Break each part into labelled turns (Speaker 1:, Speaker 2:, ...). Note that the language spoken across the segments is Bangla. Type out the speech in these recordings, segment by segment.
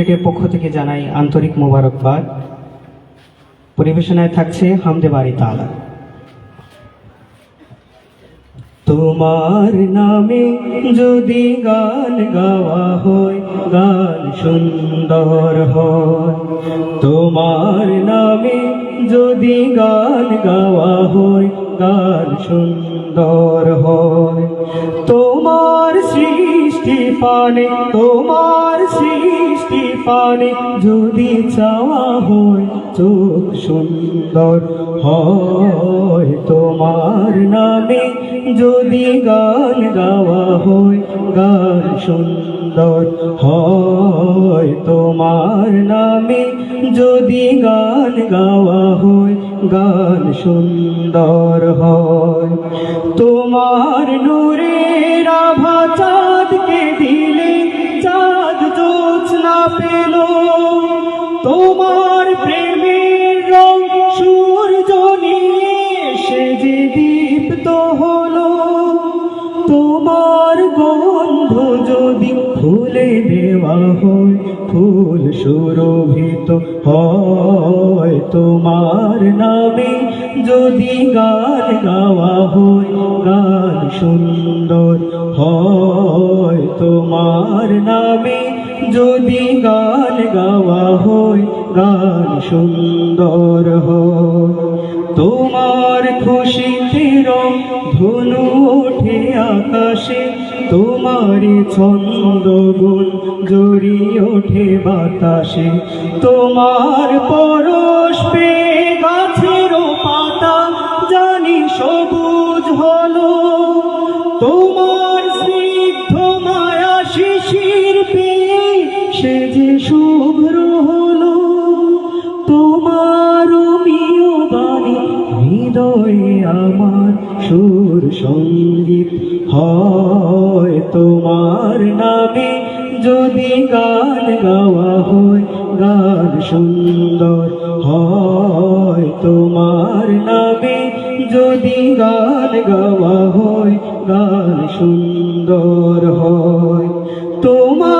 Speaker 1: থেকে পক্ষ থেকে জানাই আন্তরিক মোবারকবাদ। পরিবেশনায় থাকছে হামদে বাড়ি তালা। তোমার নামে যদি গান গাওয়া হয়, গান সুন্দর হয়। তোমার নামে যদি গান গাওয়া হয়, গান সুন্দর হয়। তোমার সৃষ্টি পানে, তোমার সৃষ্টি পানে যদি চাওয়া হয়, চোখ সুন্দর হয়। তোমার নামে যদি গান গাওয়া হয়, গান সুন্দর হয়। তোমার নামে যদি গান গাওয়া হয়, গান সুন্দর হয়। তোমার নূরের আভা পেল। তোমার প্রেমের রং সূর্য নিয়ে সে যে দীপ্ত হলো। তোমার গন্ধ যদি ফুলে দেওয়া হয়, ফুল সুরভিত হয়। তোমার নামে যদি গান গাওয়া হয়, গান সুন্দর হয়। তোমার নামে যদি গান গাওয়া হয়, গান সুন্দর তোমার খুশিতে রং ধনু ওঠে আকাশে, তোমারই ছন্দ গুণ জড়িয়ে ওঠে বাতাসে। তোমার পরশ পে গাছের পাতা, জানি সবুজ হলো হৃদয়ে আমার সুর সংগীত হয় তোমার নামে। যদি গান গাওয়া হয়, গান সুন্দর হয় তোমার নামে। যদি গান গাওয়া হয়, গান সুন্দর হয় তোমার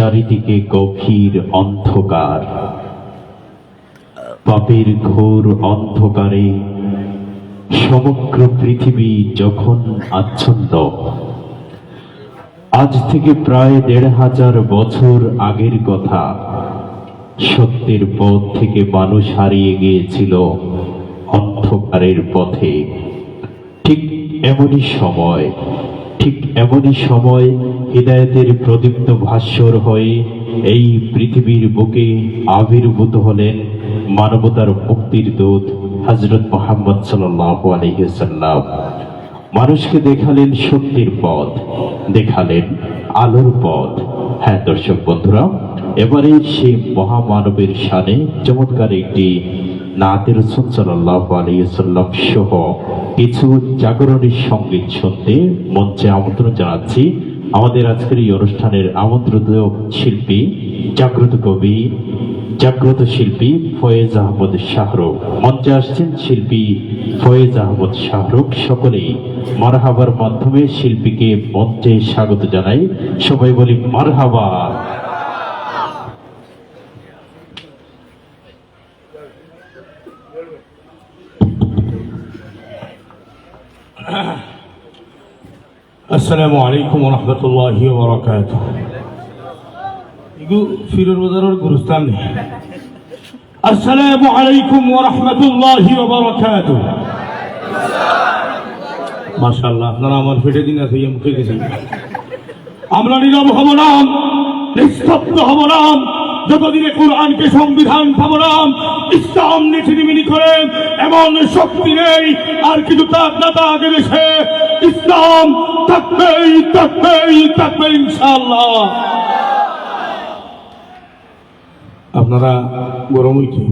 Speaker 2: চারিদিকে গভীর অন্ধকার। পাপের ঘোর অন্ধকারে সমগ্র পৃথিবী যখন আচ্ছন্ন, আজ থেকে প্রায় দেড় হাজার বছর আগের কথা, সত্যের পথ থেকে মানুষ হারিয়ে গিয়েছিল অন্ধকারের পথে। ঠিক এমনই সময় ঠিক এমনই সময় হৃদায়তের প্রদীপ্ত ভাস্বর হয়ে এই পৃথিবীর বুকে আবির্ভূত হলেন মানবতার মুক্তির দূত হজরত মোহাম্মদ সাল্লাহ আলহিসাল্লাম মানুষকে দেখালেন শক্তির পথ, দেখালেন আলোর পথ। হ্যাঁ দর্শক বন্ধুরা, এবারে সেই মহামানবের সানে চমৎকার একটি নাতের সাল্লাহ আলাইসাল্লাম সহ কিছু জাগরণী সংগীত শুনতে মঞ্চে আমন্ত্রণ জানাচ্ছি। আমাদের আজকের এই অনুষ্ঠানের আমন্ত্রিত শিল্পী, জাগ্রত কবি, জাগ্রত শিল্পী ফয়েজ আহমদ শাহরুখ। মঞ্চে আসছেন শিল্পী ফয়েজ আহমদ শাহরুখ। সকলেই মারহাবার মাধ্যমে শিল্পীকে মঞ্চে স্বাগত জানাই। সবাই বলি মারহাবা।
Speaker 3: السلام عليكم ورحمة الله وبركاته يقول في الوزراء القرستان السلام عليكم ورحمة الله وبركاته ما شاء الله আপনারা আমার ফেটে দিন আছে মুখে গেছি আমরা নীরব হব না শব্দ হব না যতদিনে কোরআনকে সংবিধান না ইসলাম নিচিনিমিনি করে, এমন শক্তি নেই, আর কিছু তাক না তাকে দেশে, ইসলাম থাকবেই থাকবেই থাকবে ইনশাআল্লাহ। আপনারা গরম হইতে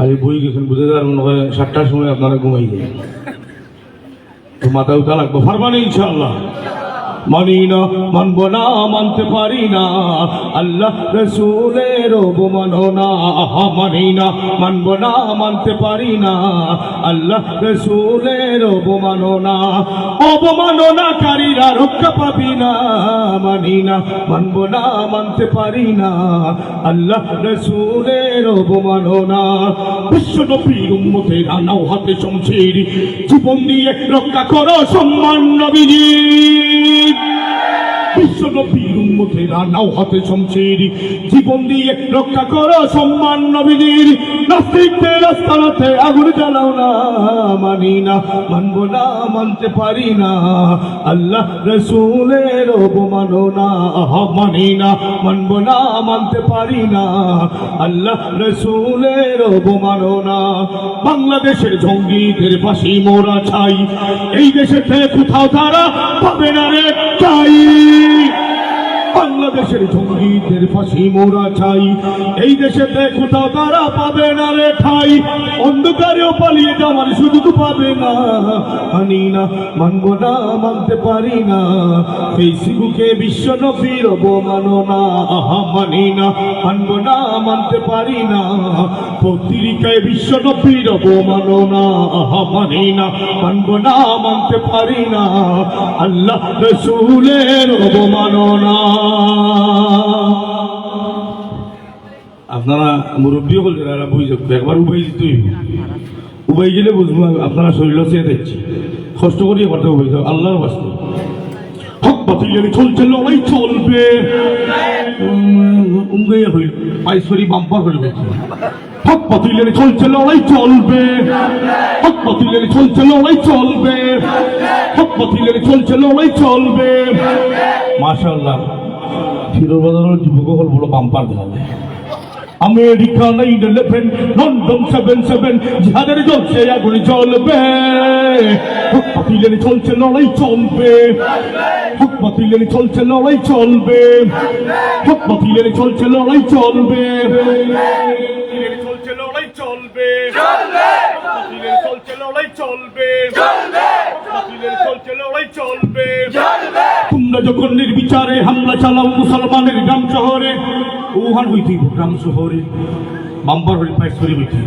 Speaker 3: আর বই গেছেন, বুঝে যাওয়ার মনে হয় সাতটার সময় আপনারা ঘুমাই যায় মাথা উঠা লাগবো পারবানি ইনশাআল্লাহ। মানি না মানব না, মানতে পারি না। আল্লাহ রসুলের অবমাননা আহা মানি না মানব না, মানতে পারি না। আল্লাহ রসুলের অবমাননা অবমাননাকারীরা রক্ষা পাবি না মানি না মানব না, মানতে পারি না। আল্লাহ রসুলের অবমাননা বিশ্ব নবীর উম্মতের আনাও হাতে শমশের জীবন দিয়ে রক্ষা করো সম্মান নবীজি আনাও হাতে শমশের। জীবন দিয়ে রক্ষা করো সম্মান নবীজির। নাস্তিকদের রাস্তানাতে আগুন জ্বালাও না, মানি না, মানব না, মানতে পারি না। আল্লাহ রসুলের অবমাননা আহা, মানি না, মানব না, মানতে পারি না। আল্লাহ রসুলের অবমাননা বাংলাদেশের জঙ্গিদের ফাঁসি মোরা ছাই এই দেশেতে কোথাও তারা পাবে না রে, চাই। বাংলাদেশের জঙ্গিদের ফাঁসি মোরা চাই। এই দেশেতে কোথাও তারা পাবে না রে ঠাই। অন্ধকারেও পালিয়ে যাওয়ার সুযোগ পাবে না। মানি না, মানব না, মানতে পারি না। ফেসবুকে বিশ্ব নবীর অবমাননা। আহা, মানি না, মানব না, মানতে পারি না। পত্রিকায় বিশ্ব নবীর অবমাননা। আহা, মানি না, মানব না, মানতে পারি না। আল্লাহ রসুলের অবমাননা। আপনারা মুরব্বী বলছেন এরা যাবে একবার উবাই দিতে হইব। উবাই গেলে বুঝব আপনারা শরীর চেয়ে দেখছি কষ্ট করিয়ে করতে হবে আল্লাহর বাস্তে। হক বাতিলের চলছে, লড়াই চলবে। উঙ্গাইয়া হইল পাইসরি বাম্পার হইল হক বাতিলের চলছে, লড়াই চলবে। হক বাতিলের চলছে, লড়াই চলবে। হক বাতিলের চলছে, লড়াই চলবে। মাশাআল্লাহ। ফিরোবাজারের যুবকসকল বড় বাম্পার দেখা America nine eleven London seven seven জিহাদের চলছে আগুন চলবে হক চলছে লড়াই চলবে। হক বাতিলের চলছে লড়াই চলবে। হক বাতিলের চলছে লড়াই চলবে। চলছে লড়াই চলবে। চলছে লড়াই চলবে। বাতিলের চলছে লড়াই চলবে। তোমরা যখন নির্বিচারে হামলা চালাও মুসলমানের গ্রাম শহরে, উহান হইতে গ্রাম শহরে বাম্বার হইতে সরি হইতে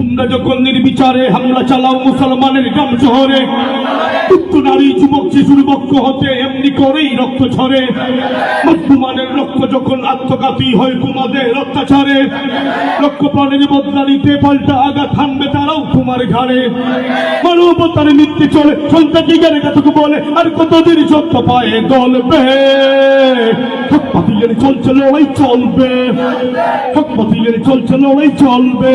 Speaker 3: তোমরা যখন নির্বিচারে হামলা চালাও মুসলমানের গ্রাম শহরে পুত্র নারী যুবক শিশুর বক্ষ হতে এমনি করেই রক্ত ঝরে। মুসলমানের রক্ত যখন আত্মঘাতী হয় তোমাদের অত্যাচারে লক্ষ প্রাণের বদলা নিতে পাল্টা আঘাত হানবে তারাও তোমার ঘাড়ে। মানবতার নিত্যে চলে সন্তানিকের কাছে বলে, আর কতদিন সত্য পায়ে দলবে হক বাতিলের চলছে লড়াই, চলবে। হক বাতিলের চলছে লড়াই, চলবে।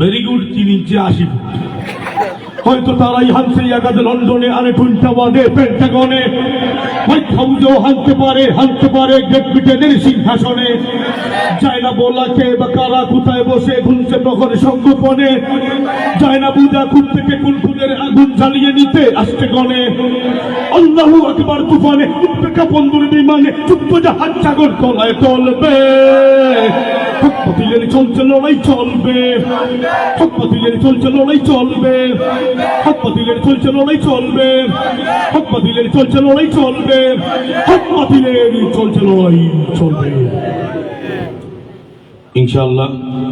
Speaker 3: ভেরি গুড তিন ইঞ্চি আশি হয়তো তারাই হানছে একাদে লন্ডনে আরে বাদে পেন্টাগনে। হোয়াইট হাউসেও হানতে পারে হানতে পারে গ্রেট ব্রিটেনের সিংহাসনে। যায় না বলা কে বা কারা, কোথায় বসে, ঘুমছে প্রহর সংগোপনে যায় না বুঝা খুন থেকে খুনের আগুন জ্বালিয়ে নিতে আসতে গনে। আল্লাহ একবার তুফানে, উৎপেক্ষা বন্ধুর বিমানে চুপ্প জাহাজ সাগর তলায় চলবে হক বাতিলের চলছে লড়াই চলবে। হক চলছে লড়াই চলবে। হক চলছে লড়াই চলবে। হক বাতিলের চলছে লড়াই চলবে। হক চলছে লড়াই চলবে। ইনশাল্লাহ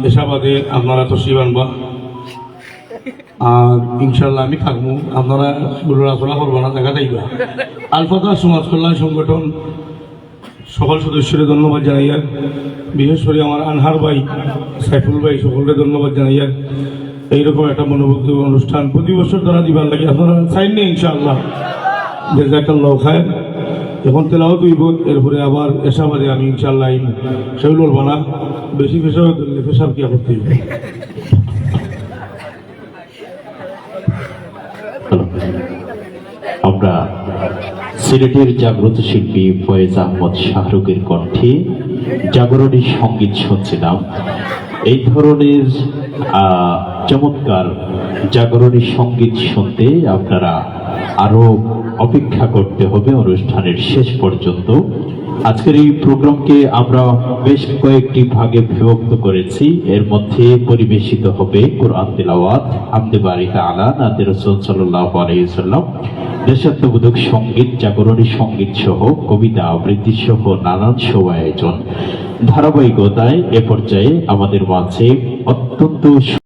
Speaker 3: এসাবাদে আপনারা তো শিবানবা আর ইনশাল্লাহ আমি থাকব। আপনারা আসলা করব না দেখা যাইবা। আলফাদা সমাজ কল্যাণ সংগঠন সকল সদস্যরে ধন্যবাদ জানাইয়া, বিশেষ করে আমার আনহার ভাই সাইফুল ভাই সকলকে ধন্যবাদ জানাইয়া, এইরকম একটা মনোভুক্ত অনুষ্ঠান প্রতি বছর তারা দিবার লাগে। আপনারা চাইন নেই ইনশাআল্লাহ। যে জেজাকাল্লাহ খায় এখন তেলাও তুইব এরপরে আবার এসাবাদে আমি ইনশাআল্লাহ সেগুলো বলব না বেশি পেশাব ধরলে পেশাব কি করতে?
Speaker 2: আমরা সিলেটের জাগ্রত শিল্পী ফয়েজ আহমদ শাহরুখের কণ্ঠে জাগরণী সংগীত শুনছিলাম। এই ধরনের চমৎকার জাগরণী সংগীত শুনতে আপনারা আরও অপেক্ষা করতে হবে। অনুষ্ঠানের শেষ পর্যন্ত আজকের এই প্রোগ্রামকে আমরা বেশ কয়েকটি ভাগে বিভক্ত করেছি। এর মধ্যে পরিবেশিত হবে কোরআন তেলাওয়াত, হামদে বাড়ি তাআলা নাতে রাসূল সাল্লাল্লাহু আলাইহি সাল্লাম দেশাত্মবোধক সংগীত, জাগরণী সংগীত সহ কবিতা আবৃত্তি সহ নানান শো আয়োজন। ধারাবাহিকতায় এ পর্যায়ে আমাদের মাঝে অত্যন্ত